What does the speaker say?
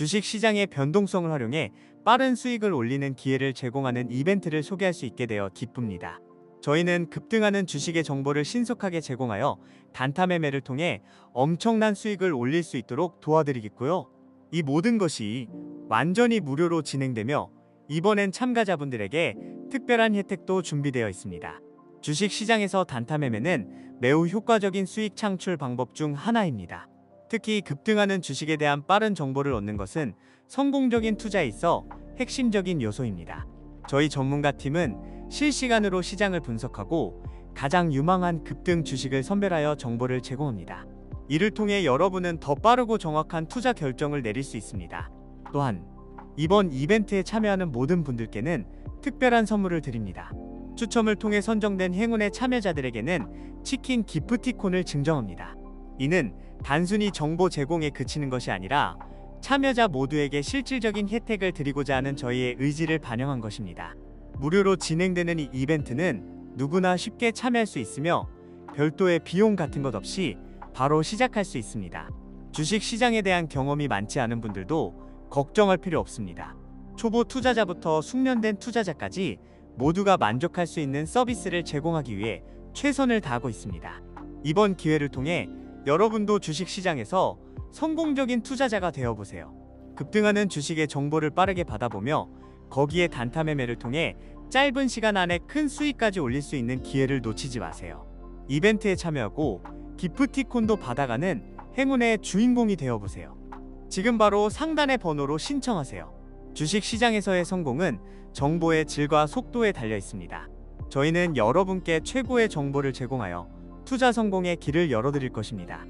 주식 시장의 변동성을 활용해 빠른 수익을 올리는 기회를 제공하는 이벤트를 소개할 수 있게 되어 기쁩니다. 저희는 급등하는 주식의 정보를 신속하게 제공하여 단타 매매를 통해 엄청난 수익을 올릴 수 있도록 도와드리겠고요. 이 모든 것이 완전히 무료로 진행되며 이번엔 참가자분들에게 특별한 혜택도 준비되어 있습니다. 주식 시장에서 단타 매매는 매우 효과적인 수익 창출 방법 중 하나입니다. 특히 급등하는 주식에 대한 빠른 정보를 얻는 것은 성공적인 투자에 있어 핵심적인 요소입니다. 저희 전문가 팀은 실시간으로 시장을 분석하고 가장 유망한 급등 주식을 선별하여 정보를 제공합니다. 이를 통해 여러분은 더 빠르고 정확한 투자 결정을 내릴 수 있습니다. 또한 이번 이벤트에 참여하는 모든 분들께는 특별한 선물을 드립니다. 추첨을 통해 선정된 행운의 참여자들에게는 치킨 기프티콘을 증정합니다. 이는 단순히 정보 제공에 그치는 것이 아니라 참여자 모두에게 실질적인 혜택을 드리고자 하는 저희의 의지를 반영한 것입니다. 무료로 진행되는 이 이벤트는 누구나 쉽게 참여할 수 있으며 별도의 비용 같은 것 없이 바로 시작할 수 있습니다. 주식 시장에 대한 경험이 많지 않은 분들도 걱정할 필요 없습니다. 초보 투자자부터 숙련된 투자자까지 모두가 만족할 수 있는 서비스를 제공하기 위해 최선을 다하고 있습니다. 이번 기회를 통해 여러분도 주식 시장에서 성공적인 투자자가 되어 보세요. 급등하는 주식의 정보를 빠르게 받아보며 거기에 단타 매매를 통해 짧은 시간 안에 큰 수익까지 올릴 수 있는 기회를 놓치지 마세요. 이벤트에 참여하고 기프티콘도 받아가는 행운의 주인공이 되어 보세요. 지금 바로 상단의 번호로 신청하세요. 주식 시장에서의 성공은 정보의 질과 속도에 달려 있습니다. 저희는 여러분께 최고의 정보를 제공하여 투자 성공의 길을 열어드릴 것입니다.